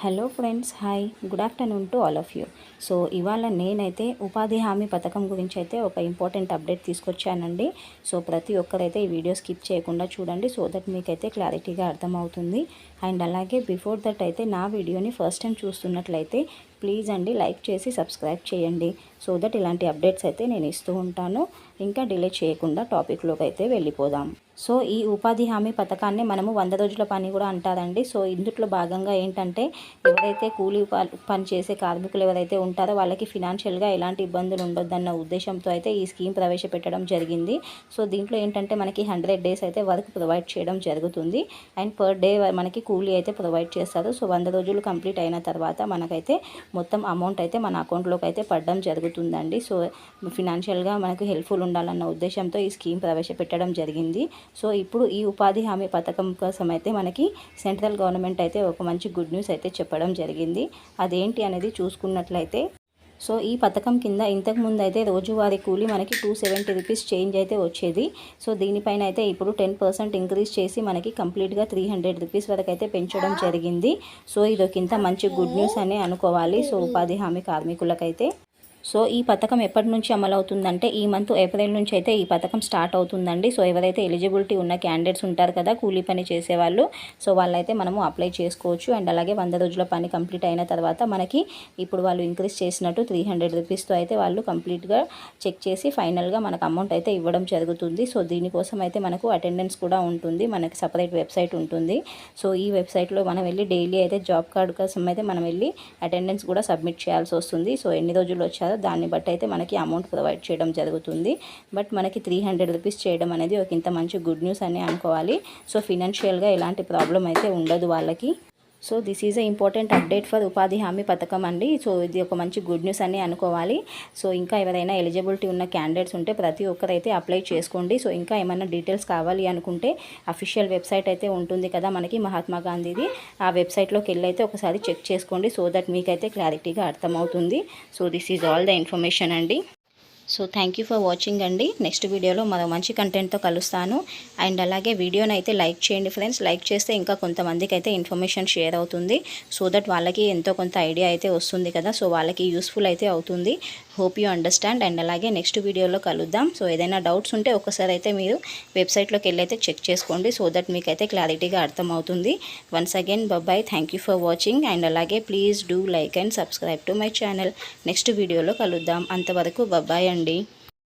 Hello friends hi good afternoon to all of you so ఇవాళ నేనైతే ఉపాధి హామీ పథకం గురించి అయితే ఒక ఇంపార్టెంట్ అప్డేట్ తీసుకొచ్చానండి. సో ప్రతి ఒక్కరైతే ఈ వీడియో స్కిప్ చేయకుండా చూడండి సో దట్ మీకైతే క్లారిటీగా అర్థమవుతుంది. అండ్ అలాగే బిఫోర్ దట్ అయితే నా వీడియోని ఫస్ట్ టైం చూస్తున్నట్లయితే ప్లీజ్ అండి లైక్ చేసి సబ్స్క్రైబ్ చేయండి. సో దట్ ఇలాంటి అప్డేట్స్ అయితే నేను ఇస్తూ ఉంటాను. ఇంకా డిలే చేయకుండా టాపిక్లోకి అయితే వెళ్ళిపోదాం. సో ఈ ఉపాధి హామీ పథకాన్ని మనము వంద రోజుల పని కూడా అంటారండి. సో ఇందులో భాగంగా ఏంటంటే ఎవరైతే కూలీ ప- పని చేసే కార్మికులు ఎవరైతే ఉంటారో వాళ్ళకి ఫినాన్షియల్గా ఎలాంటి ఇబ్బందులు ఉండొద్దన్న ఉద్దేశంతో అయితే ఈ స్కీమ్ ప్రవేశపెట్టడం జరిగింది. సో దీంట్లో ఏంటంటే మనకి హండ్రెడ్ డేస్ అయితే వర్క్ ప్రొవైడ్ చేయడం జరుగుతుంది. అండ్ పర్ డే మనకి కూలీ అయితే ప్రొవైడ్ చేస్తారు. సో వంద రోజులు కంప్లీట్ అయిన తర్వాత మనకైతే మొత్తం అమౌంట్ అయితే మన అకౌంట్లోకి అయితే పడడం జరుగుతుందండి. సో ఫినాన్షియల్గా మనకు హెల్ప్ఫుల్ ఉండాలన్న ఉద్దేశంతో ఈ స్కీమ్ ప్రవేశపెట్టడం జరిగింది. సో ఇప్పుడు ఈ ఉపాధి హామీ పథకం కోసం అయితే మనకి సెంట్రల్ గవర్నమెంట్ అయితే ఒక మంచి గుడ్ న్యూస్ అయితే చెప్పడం జరిగింది. అదేంటి అనేది చూసుకున్నట్లయితే సో ఈ పథకం కింద ఇంతకు ముందు అయితే రోజువారీ కూలీ మనకి టూ సెవెంటీ రూపీస్ చేంజ్ అయితే వచ్చేది. సో దీనిపైన అయితే ఇప్పుడు టెన్ పర్సెంట్ ఇంక్రీజ్ చేసి మనకి కంప్లీట్గా త్రీ హండ్రెడ్ రూపీస్ వరకు అయితే పెంచడం జరిగింది. సో ఇది ఒక ఇంత మంచి గుడ్ న్యూస్ అని అనుకోవాలి. సో ఉపాధి హామీ కార్మికులకైతే సో ఈ పథకం ఎప్పటి నుంచి అమలవుతుందంటే ఈ మంత్ ఏప్రిల్ నుంచి అయితే ఈ పథకం స్టార్ట్ అవుతుందండి. సో ఎవరైతే ఎలిజిబిలిటీ ఉన్న క్యాండిడేట్స్ ఉంటారు కదా కూలీ పని చేసేవాళ్ళు సో వాళ్ళైతే మనము అప్లై చేసుకోవచ్చు. అండ్ అలాగే వంద రోజుల పని కంప్లీట్ అయిన తర్వాత మనకి ఇప్పుడు వాళ్ళు ఇంక్రీజ్ చేసినట్టు త్రీ హండ్రెడ్ రూపీస్తో అయితే వాళ్ళు కంప్లీట్గా చెక్ చేసి ఫైనల్గా మనకు అమౌంట్ అయితే ఇవ్వడం జరుగుతుంది. సో దీనికోసం అయితే మనకు అటెండెన్స్ కూడా ఉంటుంది. మనకి సపరేట్ వెబ్సైట్ ఉంటుంది. సో ఈ వెబ్సైట్లో మనం వెళ్ళి డైలీ అయితే జాబ్ కార్డ్ కోసం అయితే మనం వెళ్ళి అటెండెన్స్ కూడా సబ్మిట్ చేయాల్సి వస్తుంది. సో ఎన్ని రోజులు వచ్చారో దాన్ని బట్టి అయితే మనకి అమౌంట్ ప్రొవైడ్ చేయడం జరుగుతుంది. బట్ మనకి త్రీ హండ్రెడ్ రూపీస్ చేయడం అనేది ఒక ఇంత మంచి గుడ్ న్యూస్ అని అనుకోవాలి. సో ఫినాన్షియల్గా ఎలాంటి ప్రాబ్లం అయితే ఉండదు వాళ్ళకి. So this is a important update for ఉపాధి హామీ పథకం అండి. సో ఇది ఒక మంచి గుడ్ న్యూస్ అని అనుకోవాలి. సో ఇంకా ఎవరైనా ఎలిజిబిలిటీ ఉన్న క్యాండిడేట్స్ ఉంటే ప్రతి ఒక్కరైతే అప్లై చేసుకోండి. సో ఇంకా ఏమైనా డీటెయిల్స్ కావాలి అనుకుంటే అఫీషియల్ వెబ్సైట్ అయితే ఉంటుంది కదా మనకి మహాత్మా గాంధీది. ఆ వెబ్సైట్లోకి వెళ్ళి అయితే ఒకసారి చెక్ చేసుకోండి. సో దట్ మీకైతే క్లారిటీగా అర్థమవుతుంది. So this is all the information అండి. So thank you for watching అండి. నెక్స్ట్ వీడియోలో మరో మంచి కంటెంట్తో కలుస్తాను. అండ్ అలాగే వీడియోని అయితే లైక్ చేయండి ఫ్రెండ్స్ లైక్ చేస్తే ఇంకా కొంతమందికి అయితే ఇన్ఫర్మేషన్ షేర్ అవుతుంది. సో దట్ వాళ్ళకి ఎంతో కొంత ఐడియా అయితే వస్తుంది కదా. సో వాళ్ళకి యూస్ఫుల్ అయితే అవుతుంది. హోప్ యూ అండర్స్టాండ్ అండ్ అలాగే నెక్స్ట్ వీడియోలో కలుద్దాం. సో ఏదైనా డౌట్స్ ఉంటే ఒకసారి అయితే మీరు వెబ్సైట్లోకి వెళ్ళి అయితే చెక్ చేసుకోండి. సో దట్ మీకు అయితే క్లారిటీగా అర్థమవుతుంది. Once again bye bye. Thank you for watching. And అలాగే please do like and subscribe to my channel. Next వీడియోలో కలుద్దాం. అంతవరకు బబ్బాయ్ అండి.